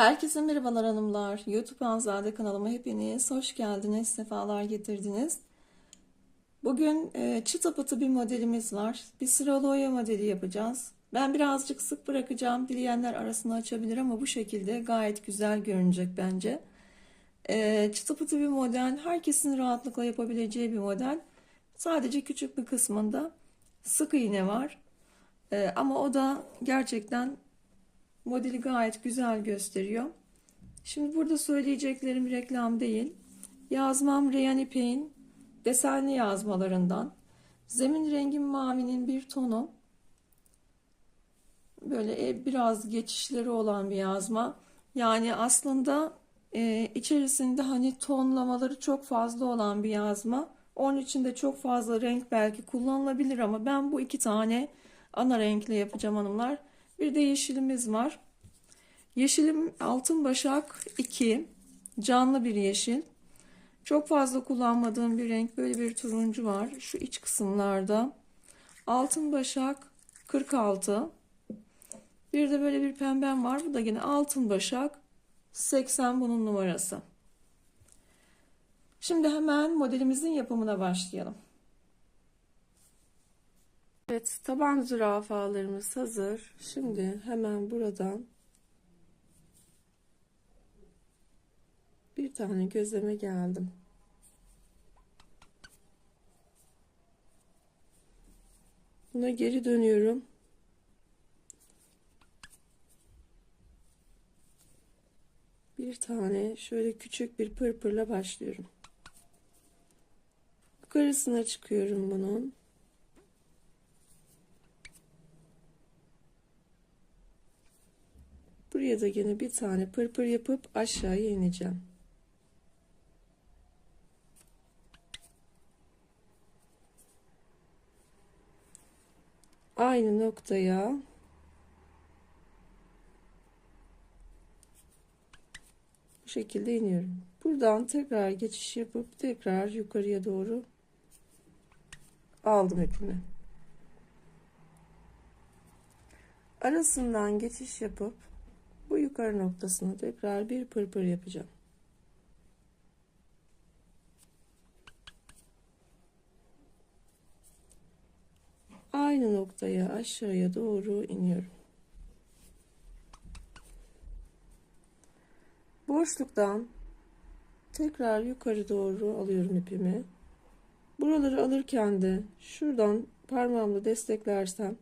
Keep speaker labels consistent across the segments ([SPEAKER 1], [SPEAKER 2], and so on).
[SPEAKER 1] Herkese merhabalar hanımlar. YouTube Anzade kanalıma hepiniz hoş geldiniz, sefalar getirdiniz. Bugün e, çıta pıtı bir modelimiz var. Bir sıralı oya modeli yapacağız. Ben birazcık sık bırakacağım. Dileyenler arasını açabilir ama bu şekilde gayet güzel görünecek bence. E, çıta pıtı bir model. Herkesin rahatlıkla yapabileceği bir model. Sadece küçük bir kısmında sık iğne var. E, ama o da gerçekten Modeli gayet güzel gösteriyor. Şimdi burada söyleyeceklerim reklam değil. Yazmam Rayan İpek'in desenli yazmalarından. Zemin rengim mavinin bir tonu. Böyle e, biraz geçişleri olan bir yazma. Yani aslında e, içerisinde hani tonlamaları çok fazla olan bir yazma. Onun için de çok fazla renk belki kullanılabilir ama ben bu iki tane ana renkle yapacağım hanımlar. Bir de yeşilimiz var. Yeşilim altın başak 2. Canlı bir yeşil. Çok fazla kullanmadığım bir renk böyle bir turuncu var. Şu iç kısımlarda. Altın başak 46. Bir de böyle bir pembem var. Bu da yine altın başak 80 bunun numarası. Şimdi hemen modelimizin yapımına başlayalım. Evet, taban zürafalarımız hazır. Şimdi hemen buradan bir tane gözleme geldim. Buna geri dönüyorum. Bir tane şöyle küçük bir pırpırla başlıyorum. Yukarısına çıkıyorum bunun. Buraya da yine bir tane pırpır yapıp aşağıya ineceğim. Aynı noktaya bu şekilde iniyorum. Buradan tekrar geçiş yapıp tekrar yukarıya doğru aldım ipimi. Arasından geçiş yapıp bu yukarı noktasına tekrar bir pırpır yapacağım. Aynı noktaya aşağıya doğru iniyorum. Boşluktan tekrar yukarı doğru alıyorum ipimi. Buraları alırken de şuradan parmağımla desteklersem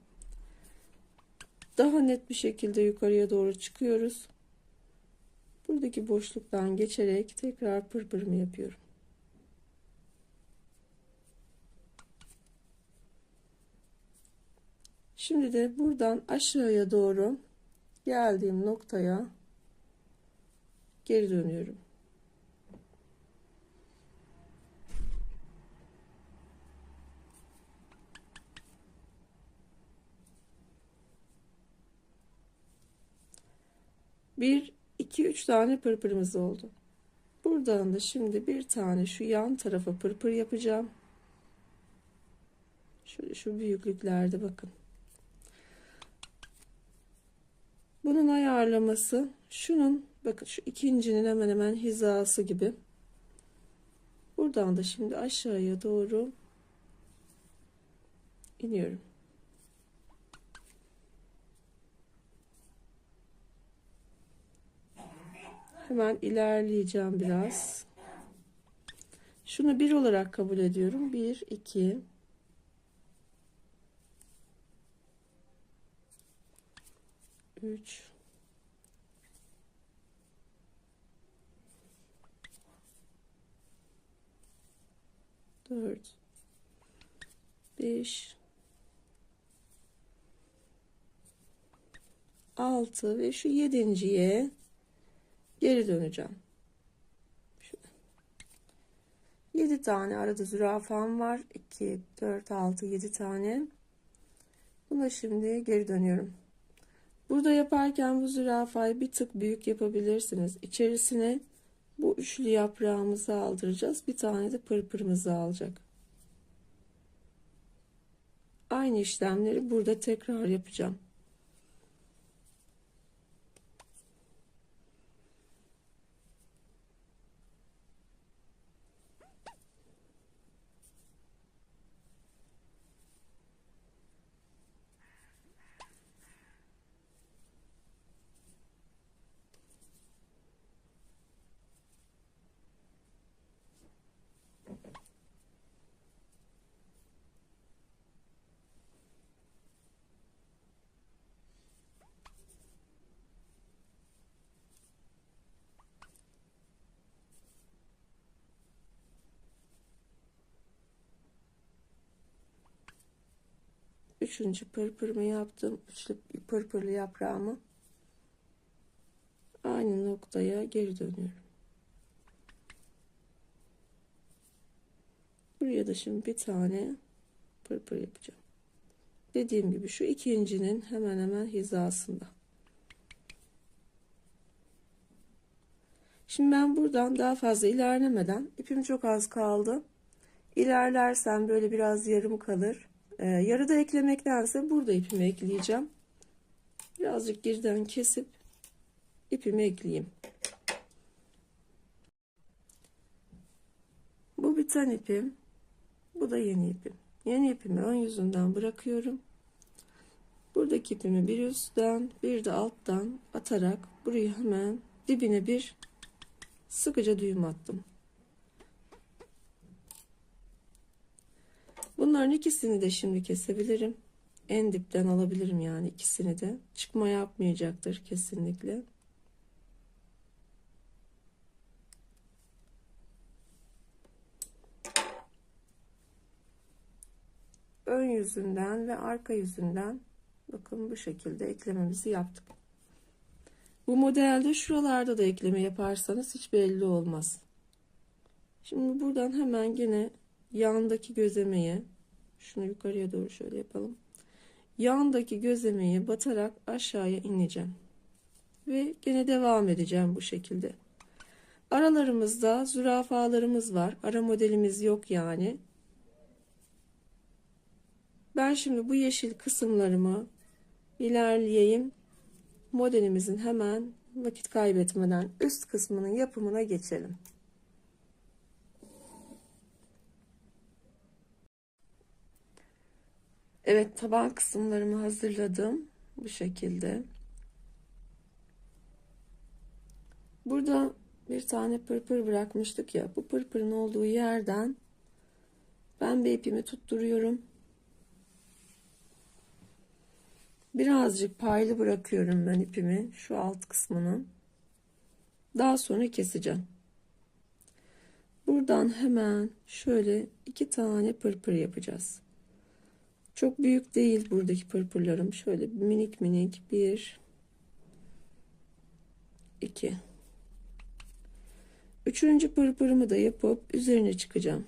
[SPEAKER 1] daha net bir şekilde yukarıya doğru çıkıyoruz. Buradaki boşluktan geçerek tekrar pırpırımı yapıyorum. Şimdi de buradan aşağıya doğru geldiğim noktaya geri dönüyorum. Bir, iki, üç tane pırpırımız oldu. Buradan da şimdi bir tane şu yan tarafa pırpır yapacağım. Şöyle şu büyüklüklerde bakın. Bunun ayarlaması şunun bakın şu ikincinin hemen hemen hizası gibi. Buradan da şimdi aşağıya doğru iniyorum. Hemen ilerleyeceğim biraz. Şunu bir olarak kabul ediyorum. Bir, iki, üç, dört, beş, altı ve şu yedinciye geri döneceğim. Şöyle. 7 tane arada zürafam var. 2, 4, 6, 7 tane. Buna şimdi geri dönüyorum. Burada yaparken bu zürafayı bir tık büyük yapabilirsiniz. İçerisine bu üçlü yaprağımızı aldıracağız. Bir tane de pırpırımızı alacak. Aynı işlemleri burada tekrar yapacağım. Üçüncü pırpırımı yaptım. Üçlü pırpırlı yaprağımı. Aynı noktaya geri dönüyorum. Buraya da şimdi bir tane pırpır yapacağım. Dediğim gibi şu ikincinin hemen hemen hizasında. Şimdi ben buradan daha fazla ilerlemeden ipim çok az kaldı. İlerlersem böyle biraz yarım kalır. Ee, yarıda eklemektense burada ipimi ekleyeceğim. Birazcık geriden kesip ipimi ekleyeyim. Bu biten ipim. Bu da yeni ipim. Yeni ipimi ön yüzünden bırakıyorum. Buradaki ipimi bir üstten bir de alttan atarak burayı hemen dibine bir sıkıca düğüm attım. Bunların ikisini de şimdi kesebilirim. En dipten alabilirim yani ikisini de. Çıkma yapmayacaktır kesinlikle. Ön yüzünden ve arka yüzünden bakın bu şekilde eklememizi yaptık. Bu modelde şuralarda da ekleme yaparsanız hiç belli olmaz. Şimdi buradan hemen yine yandaki gözlemeye şunu yukarıya doğru şöyle yapalım. Yandaki gözlemeye batarak aşağıya ineceğim. Ve gene devam edeceğim bu şekilde. Aralarımızda zürafalarımız var. Ara modelimiz yok yani. Ben şimdi bu yeşil kısımlarımı ilerleyeyim. Modelimizin hemen vakit kaybetmeden üst kısmının yapımına geçelim. Evet taban kısımlarımı hazırladım. Bu şekilde. Burada bir tane pırpır bırakmıştık ya. Bu pırpırın olduğu yerden ben bir ipimi tutturuyorum. Birazcık paylı bırakıyorum ben ipimi şu alt kısmını. Daha sonra keseceğim. Buradan hemen şöyle iki tane pırpır yapacağız. Çok büyük değil buradaki pırpırlarım. Şöyle minik minik bir iki. Üçüncü pırpırımı da yapıp üzerine çıkacağım.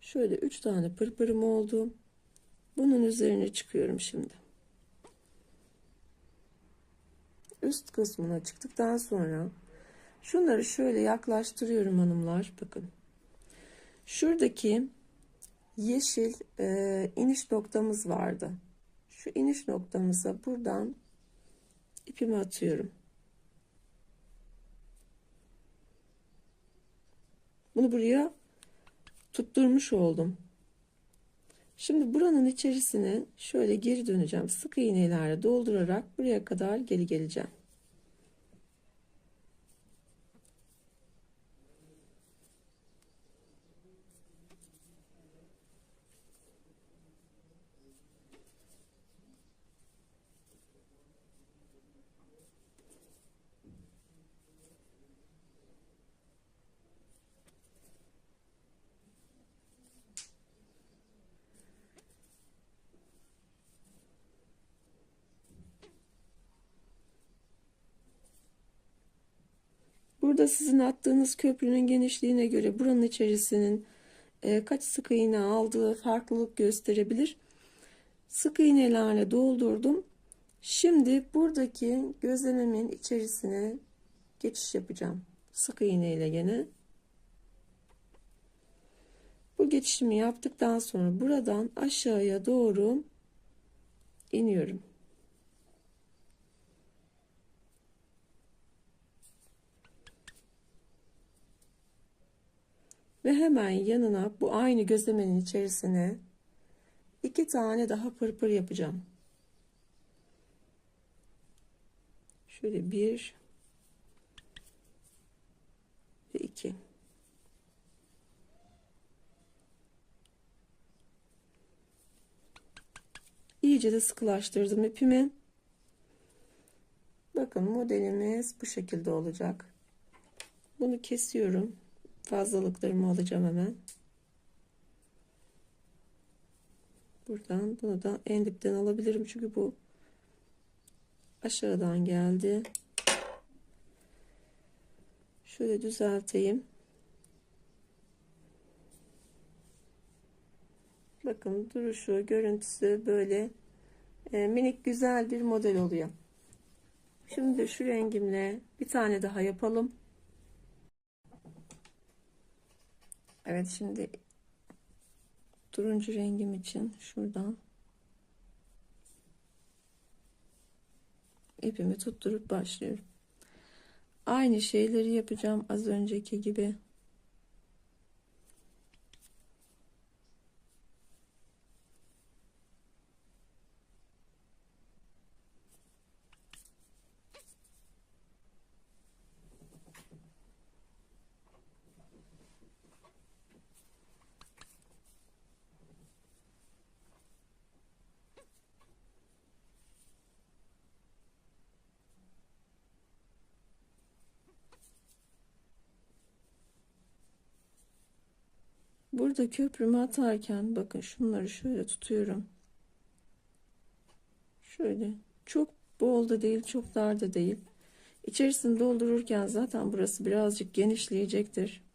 [SPEAKER 1] Şöyle üç tane pırpırım oldu. Bunun üzerine çıkıyorum şimdi. Üst kısmına çıktıktan sonra şunları şöyle yaklaştırıyorum hanımlar. Bakın. Şuradaki yeşil e, iniş noktamız vardı. Şu iniş noktamıza buradan ipimi atıyorum. Bunu buraya tutturmuş oldum. Şimdi buranın içerisine şöyle geri döneceğim. Sık iğnelerle doldurarak buraya kadar geri geleceğim. Burada sizin attığınız köprünün genişliğine göre buranın içerisinin e, kaç sık iğne aldığı farklılık gösterebilir. Sık iğnelerle doldurdum. Şimdi buradaki gözlememin içerisine geçiş yapacağım. Sık iğne ile gene. Bu geçişimi yaptıktan sonra buradan aşağıya doğru iniyorum. Ve hemen yanına bu aynı gözlemenin içerisine iki tane daha pırpır yapacağım. Şöyle bir ve iki. İyice de sıkılaştırdım ipimi. Bakın modelimiz bu şekilde olacak. Bunu kesiyorum fazlalıklarımı alacağım hemen. Buradan bunu da en dipten alabilirim çünkü bu aşağıdan geldi. Şöyle düzelteyim. Bakın duruşu, görüntüsü böyle e, minik güzel bir model oluyor. Şimdi şu rengimle bir tane daha yapalım. Evet şimdi turuncu rengim için şuradan ipimi tutturup başlıyorum. Aynı şeyleri yapacağım az önceki gibi. Burada köprümü atarken bakın şunları şöyle tutuyorum. Şöyle çok bol da değil çok dar da değil. İçerisini doldururken zaten burası birazcık genişleyecektir.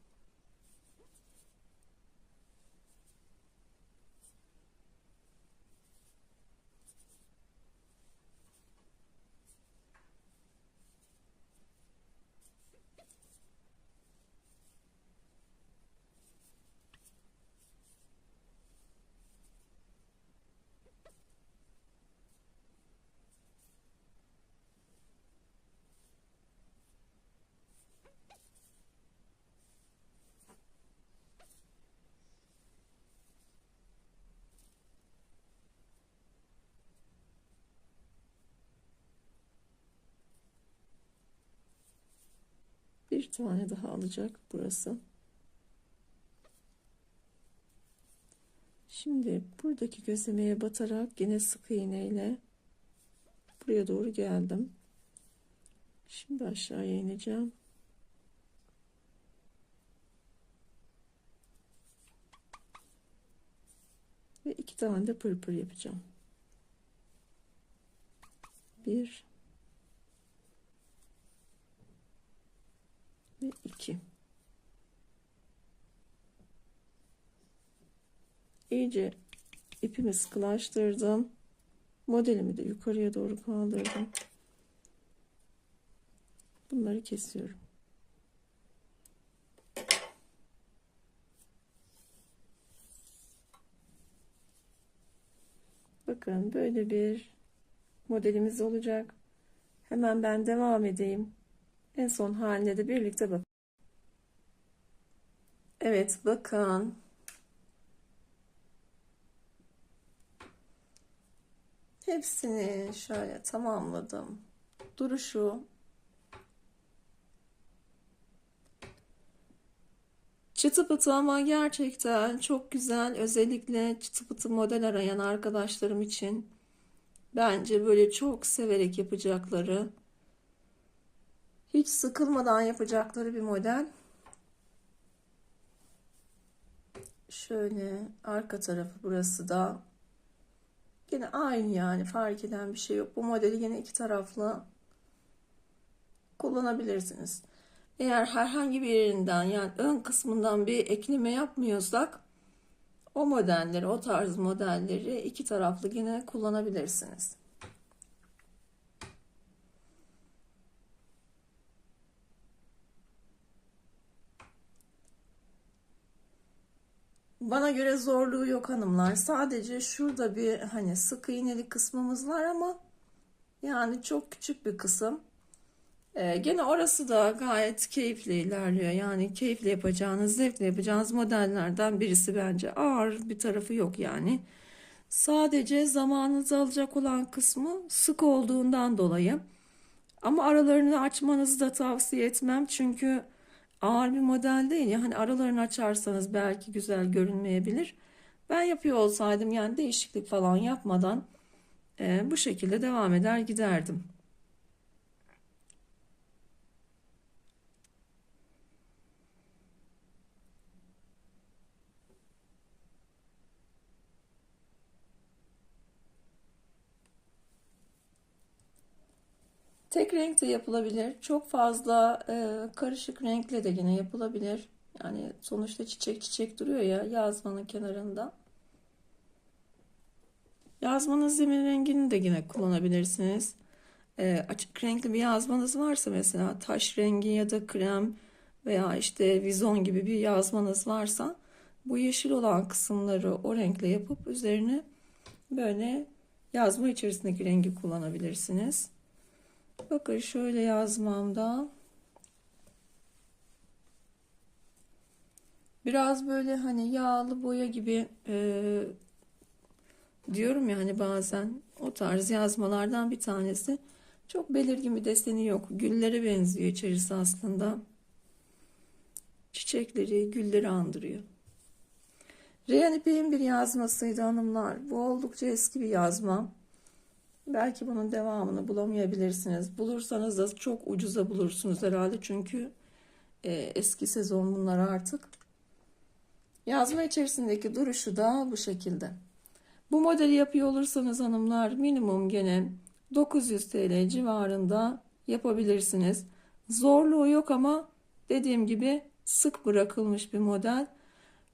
[SPEAKER 1] Bir tane daha alacak burası. Şimdi buradaki gözlemeye batarak yine sık iğne ile buraya doğru geldim. Şimdi aşağıya ineceğim. Ve iki tane de pırpır yapacağım. Bir ve 2. İyice ipimi sıkılaştırdım. Modelimi de yukarıya doğru kaldırdım. Bunları kesiyorum. Bakın böyle bir modelimiz olacak. Hemen ben devam edeyim. En son haline de birlikte bak. Evet bakın. Hepsini şöyle tamamladım. Duruşu Çıtı pıtı ama gerçekten çok güzel. Özellikle çıtı pıtı model arayan arkadaşlarım için bence böyle çok severek yapacakları hiç sıkılmadan yapacakları bir model. Şöyle arka tarafı burası da yine aynı yani fark eden bir şey yok. Bu modeli yine iki taraflı kullanabilirsiniz. Eğer herhangi bir yerinden yani ön kısmından bir ekleme yapmıyorsak o modelleri, o tarz modelleri iki taraflı yine kullanabilirsiniz. Bana göre zorluğu yok hanımlar. Sadece şurada bir hani sık iğneli kısmımız var ama yani çok küçük bir kısım. Ee, gene orası da gayet keyifli ilerliyor. Yani keyifle yapacağınız, zevkle yapacağınız modellerden birisi bence. Ağır bir tarafı yok yani. Sadece zamanınızı alacak olan kısmı sık olduğundan dolayı. Ama aralarını açmanızı da tavsiye etmem. Çünkü ağır bir model değil ya hani aralarını açarsanız belki güzel görünmeyebilir. Ben yapıyor olsaydım yani değişiklik falan yapmadan e, bu şekilde devam eder giderdim. Tek renk de yapılabilir. Çok fazla e, karışık renkle de yine yapılabilir. Yani sonuçta çiçek çiçek duruyor ya yazmanın kenarında. Yazmanın zemin rengini de yine kullanabilirsiniz. E, açık renkli bir yazmanız varsa mesela taş rengi ya da krem veya işte vizon gibi bir yazmanız varsa bu yeşil olan kısımları o renkle yapıp üzerine böyle yazma içerisindeki rengi kullanabilirsiniz. Bakın şöyle yazmamda biraz böyle hani yağlı boya gibi e, diyorum ya hani bazen o tarz yazmalardan bir tanesi. Çok belirgin bir deseni yok. Güllere benziyor içerisi aslında. Çiçekleri, gülleri andırıyor. Reyhan İpek'in bir yazmasıydı hanımlar. Bu oldukça eski bir yazma. Belki bunun devamını bulamayabilirsiniz. Bulursanız da çok ucuza bulursunuz herhalde. Çünkü e, eski sezon bunlar artık. Yazma içerisindeki duruşu da bu şekilde. Bu modeli yapıyor olursanız hanımlar minimum gene 900 TL civarında yapabilirsiniz. Zorluğu yok ama dediğim gibi sık bırakılmış bir model.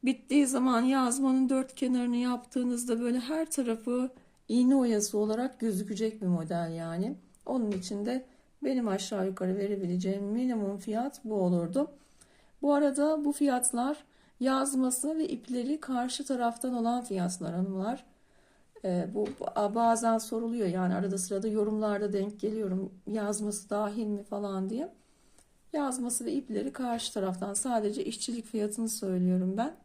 [SPEAKER 1] Bittiği zaman yazmanın dört kenarını yaptığınızda böyle her tarafı iğne oyası olarak gözükecek bir model yani. Onun için de benim aşağı yukarı verebileceğim minimum fiyat bu olurdu. Bu arada bu fiyatlar yazması ve ipleri karşı taraftan olan fiyatlar hanımlar. Ee, bu bazen soruluyor yani arada sırada yorumlarda denk geliyorum yazması dahil mi falan diye. Yazması ve ipleri karşı taraftan sadece işçilik fiyatını söylüyorum ben.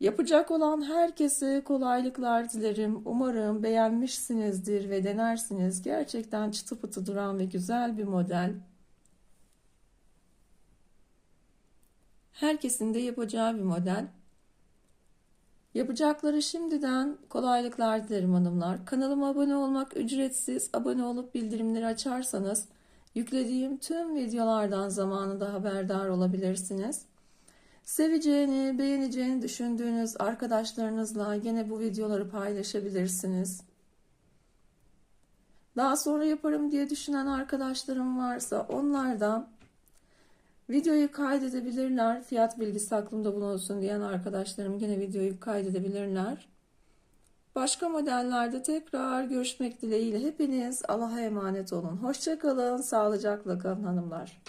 [SPEAKER 1] Yapacak olan herkese kolaylıklar dilerim. Umarım beğenmişsinizdir ve denersiniz. Gerçekten çıtı pıtı duran ve güzel bir model. Herkesin de yapacağı bir model. Yapacakları şimdiden kolaylıklar dilerim hanımlar. Kanalıma abone olmak ücretsiz. Abone olup bildirimleri açarsanız yüklediğim tüm videolardan zamanında haberdar olabilirsiniz. Seveceğini, beğeneceğini düşündüğünüz arkadaşlarınızla yine bu videoları paylaşabilirsiniz. Daha sonra yaparım diye düşünen arkadaşlarım varsa onlar da videoyu kaydedebilirler. Fiyat bilgisi aklımda bulunsun diyen arkadaşlarım yine videoyu kaydedebilirler. Başka modellerde tekrar görüşmek dileğiyle hepiniz Allah'a emanet olun. Hoşçakalın, sağlıcakla kalın hanımlar.